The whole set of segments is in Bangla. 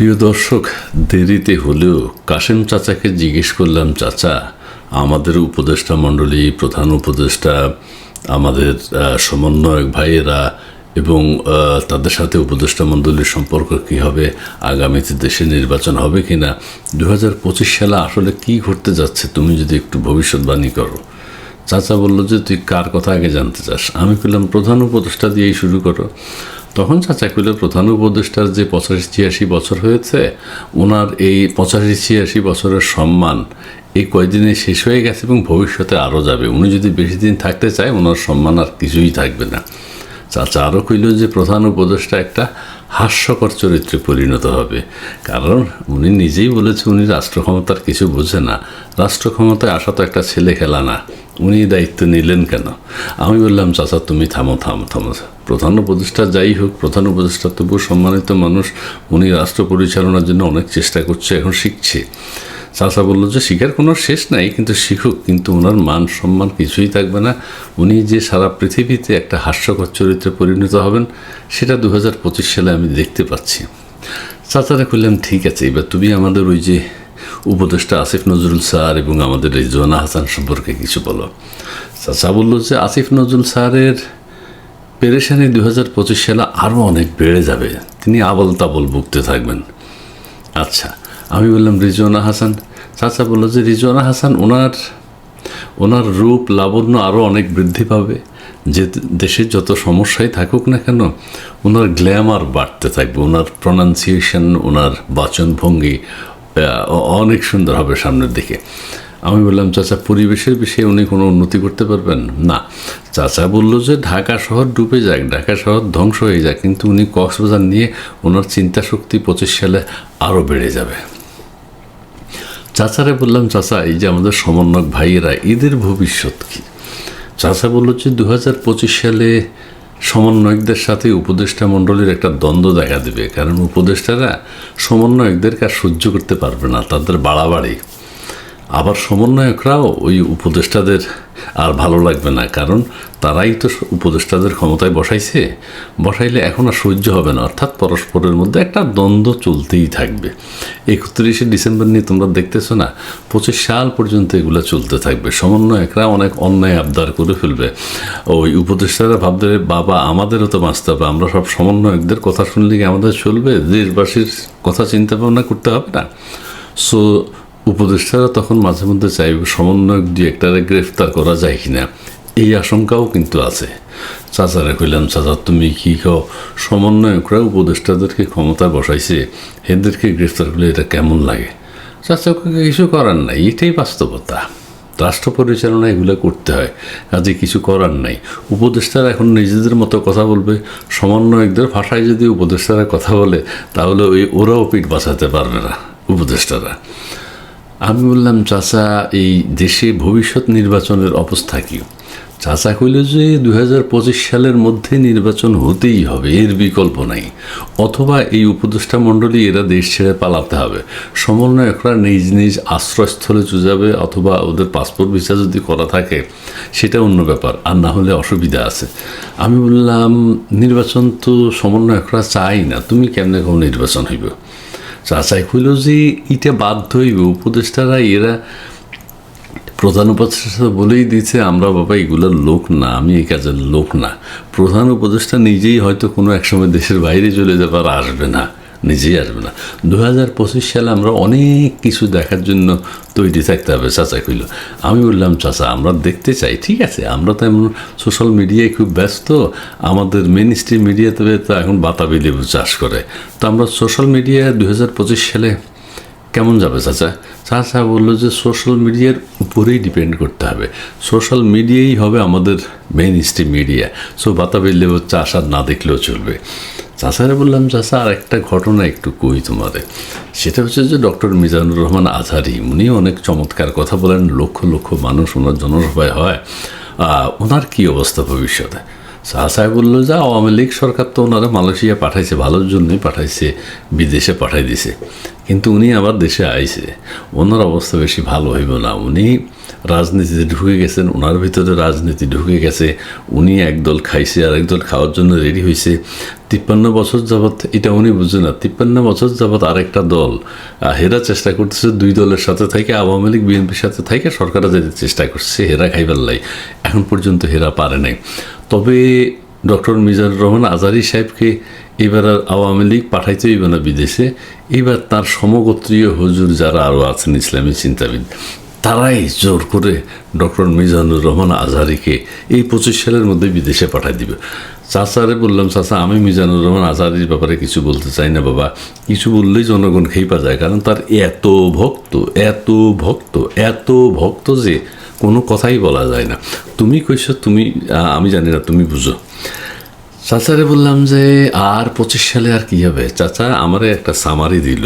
প্রিয় দর্শক, দেরিতে হলেও কাশেম চাচাকে জিজ্ঞেস করলাম, চাচা, আমাদের উপদেষ্টা মণ্ডলী, প্রধান উপদেষ্টা, আমাদের সমন্বয়ক ভাইয়েরা এবং তাদের সাথে উপদেষ্টা মণ্ডলীর সম্পর্ক কী হবে, আগামীতে দেশে নির্বাচন হবে কি না দু হাজার পঁচিশ সালে আসলে কী ঘটতে যাচ্ছে, তুমি যদি একটু ভবিষ্যৎবাণী করো। চাচা বলল, যে তুই কার কথা আগে জানতে চাস? আমি বললাম প্রধান উপদেষ্টা দিয়েই শুরু করো। তখন চাচা কইল প্রধান উপদেষ্টার যে পঁচাশি ছিয়াশি বছর হয়েছে ওনার এই পঁচাশি ছিয়াশি বছরের সম্মান এই কয়দিনে শেষ হয়ে গেছে এবং ভবিষ্যতে আরও যাবে। উনি যদি বেশি দিন থাকতে চায় ওনার সম্মান আর কিছুই থাকবে না। চাচা আরও কইল যে প্রধান উপদেষ্টা একটা হাস্যকর চরিত্রে পরিণত হবে। কারণ উনি নিজেই বলেছে উনি রাষ্ট্র ক্ষমতার কিছু বোঝে না। রাষ্ট্র ক্ষমতায় আসা তো একটা ছেলে খেলা না। উনি দায়িত্ব নিলেন কেন? আমি বললাম, চাচা, তুমি থামো থামো থামো প্রধান উপদেষ্টা যাই হোক, প্রধান উপদেষ্টা তবু সম্মানিত মানুষ, উনি রাষ্ট্র পরিচালনার জন্য অনেক চেষ্টা করছে, এখন শিখছে। চাচা বলল যে, শিখার কোনো শেষ নাই, কিন্তু শিখুক, কিন্তু ওনার মান সম্মান কিছুই থাকবে না। উনি যে সারা পৃথিবীতে একটা হাস্যকর চরিত্রে পরিণত হবেন, সেটা দু হাজার পঁচিশ সালে আমি দেখতে পাচ্ছি। চাচারা করলাম ঠিক আছে, এবার তুমি আমাদের ওই যে উপদেষ্টা আসিফ নজরুল স্যার এবং আমাদের এই জোনা হাসান সম্পর্কে কিছু বলো। চাচা বলল যে, আসিফ নজরুল স্যারের পেরেশানি দু হাজার পঁচিশ সালে আরও অনেক বেড়ে যাবে। তিনি আবল তাবল ভুগতে থাকবেন। আচ্ছা আমি বললাম রিজওয়ানা হাসান। চাচা বলল যে রিজওয়ানা হাসান, ওনার ওনার রূপ, লাবণ্য আরও অনেক বৃদ্ধি পাবে। যে দেশে যত সমস্যাই থাকুক না কেন, ওনার গ্ল্যামার বাড়তে থাকবে, ওনার প্রনাউন্সিয়েশন, ওনার বাচনভঙ্গি অনেক সুন্দর হবে সামনের দিকে। আমি বললাম, চাচা, পরিবেশের বিষয়ে উনি কোনো উন্নতি করতে পারবেন? না। চাচা বলল যে, ঢাকা শহর ডুবে যাক, ঢাকা শহর ধ্বংস হয়ে যাক, কিন্তু উনি কক্সবাজার নিয়ে ওনার চিন্তা শক্তি পঁচিশ সালে আরও বেড়ে যাবে। চাচারে বললাম, চাচা, এই যে আমাদের সমন্বয়ক ভাইয়েরা, এদের ভবিষ্যৎ কী? চাচা বলল যে দু হাজার পঁচিশ সালে সমন্বয়কদের সাথে উপদেষ্টা মণ্ডলীর একটা দ্বন্দ্ব দেখা দেবে, কারণ উপদেষ্টারা সমন্বয়কদেরকে আর সহ্য করতে পারবে না, তাদের বাড়াবাড়ি। আবার সমন্বয়করাও ওই উপদেষ্টাদের আর ভালো লাগবে না, কারণ তারাই তো উপদেষ্টাদের ক্ষমতায় বসাইছে। বসাইলে এখন আর সহ্য হবে না, অর্থাৎ পরস্পরের মধ্যে একটা দ্বন্দ্ব চলতেই থাকবে। একত্রিশে ডিসেম্বর নিয়ে তোমরা দেখতেছো না, পঁচিশ সাল পর্যন্ত এগুলো চলতে থাকবে। সমন্বয়করা অনেক অন্যায় আবদার করে ফেলবে। ওই উপদেষ্টারা ভাববে, বাবা, আমাদেরও তো বাঁচতে হবে, আমরা সব সমন্বয়কদের কথা শুনলে কি আমাদের চলবে? দেশবাসীর কথা চিন্তা ভাবনা করতে হবে না? সো উপদেষ্টারা তখন মাঝে মধ্যে চাইবে সমন্বয়ক দুই একটারে গ্রেফতার করা যায় কিনা। এই আশঙ্কাও কিন্তু আছে। চাচারে কইলাম, চাচা, তুমি কি কও? সমন্বয়করা উপদেষ্টাদেরকে ক্ষমতা বসাইছে এদেরকে গ্রেফতার করলে এটা কেমন লাগে? চাচাকে কিছু করার নাই, এটাই বাস্তবতা। রাষ্ট্র পরিচালনা এগুলো করতে হয়, কাজে কিছু করার নাই। উপদেষ্টারা এখন নিজেদের মতো কথা বলবে। সমন্বয়কদের ভাষায় যদি উপদেষ্টারা কথা বলে, তাহলে ওই ওরাও পিঠ বাঁচাতে পারবে না, উপদেষ্টারা। আমি বললাম, চাচা, এই দেশে ভবিষ্যৎ নির্বাচনের অবস্থা কী? চাচা কইল যে দু হাজার পঁচিশ সালের মধ্যে নির্বাচন হতেই হবে, এর বিকল্প নাই। অথবা এই উপদেষ্টা মণ্ডলী এরা দেশ ছেড়ে পালাতে হবে। সমন্বয়করা নিজ নিজ আশ্রয়স্থলে যাবে অথবা ওদের পাসপোর্ট ভিসা যদি করা থাকে, সেটা অন্য ব্যাপার, আর না হলে অসুবিধা আছে। আমি বললাম, নির্বাচন তো সমন্বয়করা চাই না, তুমি কেমনে কোনো নির্বাচন হইব? চাচাই কইল যে এটা বাধ্য হইবে। উপদেষ্টারা এরা প্রধান উপদেষ্টা বলেই দিয়েছে, আমরা বাবা এগুলোর লোক না, আমি এই কাজের লোক না। প্রধান উপদেষ্টা নিজেই হয়তো কোনো একসময় দেশের বাইরে চলে যাবার আসবে না। নিজেই আসবে না। দু হাজার পঁচিশ সালে আমরা অনেক কিছু দেখার জন্য তৈরি থাকতে হবে, চাচা কইল। আমি বললাম, চাচা, আমরা দেখতে চাই, ঠিক আছে? আমরা তো এমন সোশ্যাল মিডিয়ায় খুব ব্যস্ত, আমাদের মেন স্ট্রিম মিডিয়াতে তো এখন বাতাবি লেবু চাষ করে। তো আমরা সোশ্যাল মিডিয়া দু হাজার পঁচিশ সালে কেমন যাবে, চাচা? চাচা বলল যে সোশ্যাল মিডিয়ার উপরেই ডিপেন্ড করতে হবে। সোশ্যাল মিডিয়াই হবে আমাদের মেন স্ট্রিম মিডিয়া সো বাতাবি লেবুর চাষ আর না দেখলেও চলবে। চাচারে বললাম, চাচা আর একটা ঘটনা একটু কই তোমাদের? সেটা হচ্ছে যে ডক্টর মিজানুর রহমান আজহারি উনি অনেক চমৎকার কথা বলেন, লক্ষ লক্ষ মানুষ ওনার জনসভায় হয়। ওনার কী অবস্থা ভবিষ্যতে? শাহ সাহেব বলল যে, আওয়ামী লীগ সরকার তো ওনারা মালয়েশিয়া পাঠাইছে, ভালোর জন্যই পাঠাইছে, বিদেশে পাঠাই দিছে। কিন্তু উনি আবার দেশে আইছে। ওনার অবস্থা বেশি ভালো হইব না। উনি রাজনীতিতে ঢুকে গেছেন ওনার ভিতরে রাজনীতি ঢুকে গেছে, উনি একদল খাইছে আর একদল খাওয়ার জন্য রেডি হয়েছে তিপ্পান্ন বছর যাবৎ, এটা উনি বুঝে না, তিপ্পান্ন বছর যাবৎ আরেকটা দল হেরা চেষ্টা করতেছে, দুই দলের সাথে থেকে, আওয়ামী লীগ, বিএনপির সাথে থেকে, সরকারে যেতে চেষ্টা করছে হেরা খাইবার লাই। এখন পর্যন্ত হেরা পারে নাই। তবে ডক্টর মিজানুর রহমান আজারি সাহেবকে এবার আর আওয়ামী লীগ পাঠাইতেই না বিদেশে। এবার তার সমগোত্রীয় হুজুর যারা আরও আছেন, ইসলামী চিন্তাবিদ তারাই জোর করে ডক্টর মিজানুর রহমান আজহারিকে এই পঁচিশ সালের মধ্যে বিদেশে পাঠাই দিবে। চাচারে বললাম, চাচা, আমি মিজানুর রহমান আজহারির ব্যাপারে কিছু বলতে চাই না বাবা। কিছু বললেই জনগণ খেয়ে যায়, কারণ তার এত ভক্ত এত ভক্ত এত ভক্ত যে কোনো কথাই বলা যায় না। তুমি কইছো, তুমি আমি জানি না, তুমি বুঝো। চাচারে বললাম যে, আর পঁচিশ সালে আর কি হবে? চাচা আমারে একটা সামারি দিল।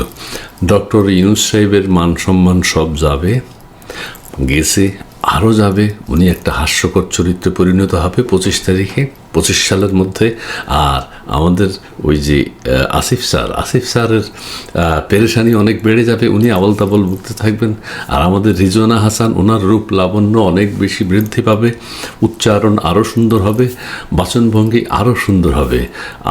ডক্টর ইউনুস সাহেবের মান সম্মান সব যাবে। গেছে, আরও যাবে। উনি একটা হাস্যকর চরিত্রে পরিণত হবে পঁচিশ তারিখে, পঁচিশ সালের মধ্যে। আর আমাদের ওই যে আসিফ স্যার, আসিফ স্যারের পেরেশানি অনেক বেড়ে যাবে, উনি আবল তাবল ভুগতে থাকবেন। আর আমাদের রিজওয়ানা হাসান, ওনার রূপ লাবণ্য অনেক বেশি বৃদ্ধি পাবে, উচ্চারণ আরও সুন্দর হবে, বাচনভঙ্গি আরও সুন্দর হবে।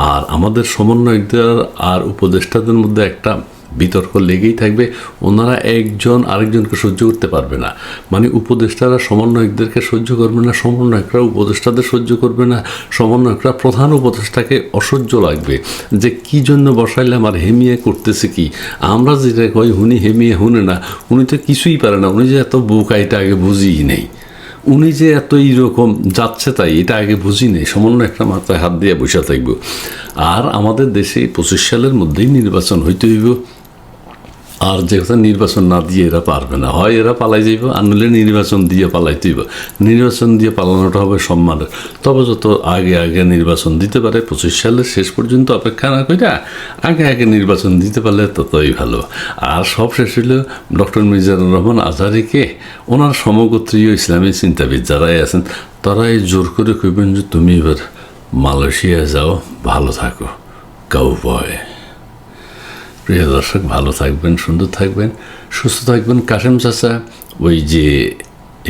আর আমাদের সমন্বয়কদের আর উপদেষ্টাদের মধ্যে একটা বিতর্ক লেগেই থাকবে, ওনারা একজন আরেকজনকে সহ্য করতে পারবে না। মানে উপদেষ্টারা, সমন্বয়কদেরকে সহ্য করবে না, সমন্বয়করা উপদেষ্টাদের সহ্য করবে না, সমন্বয়করা প্রধান উপদেষ্টাকে অসহ্য লাগবে। যে কি জন্য বসাইলাম আর হেমিয়ে করতেছে কি? আমরা যেটা কই, উনি হেমিয়ে হুনে না, উনি তো কিছুই পারে না, উনি যে এত বোকা, এটা আগে বুঝিই নেই। উনি যে এত এইরকম যাচ্ছে তাই, এটা আগে বুঝি নেই সমন্বয় একটা মাথায় হাত দিয়ে বসে থাকব। আর আমাদের দেশে পঁচিশ সালের মধ্যেই নির্বাচন হইতে হইব। আর যে কথা নির্বাচন না দিয়ে এরা পারবে না। হয় এরা পালাই যাইব, আর নইলে নির্বাচন দিয়ে পালাইতে হইব নির্বাচন দিয়ে পালানোটা হবে সম্মানের। তবে যত আগে আগে নির্বাচন দিতে পারে, পঁচিশ সালের শেষ পর্যন্ত অপেক্ষা না কইরা আগে আগে নির্বাচন দিতে পারলে ততই ভালো। আর সব শেষ হইল ডক্টর মিজানুর রহমান আজহারিকে ওনার সমগোত্রীয় ইসলামী চিন্তাবিদ যারাই আছেন, তারাই জোর করে কইবেন যে, তুমি এবার মালয়েশিয়া যাও, ভালো থাকো। কাউ বয় প্রিয় দর্শক, ভালো থাকবেন, সুন্দর থাকবেন, সুস্থ থাকবেন। কাশেম চাচা, ওই যে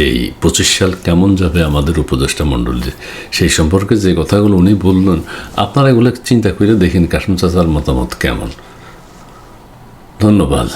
এই পঁচিশ সাল কেমন যাবে আমাদের উপদেষ্টা মণ্ডলী সেই সম্পর্কে যে কথাগুলো উনি বললেন, আপনারা এগুলো চিন্তা করে দেখেন কাশেম চাচার মতামত কেমন। ধন্যবাদ।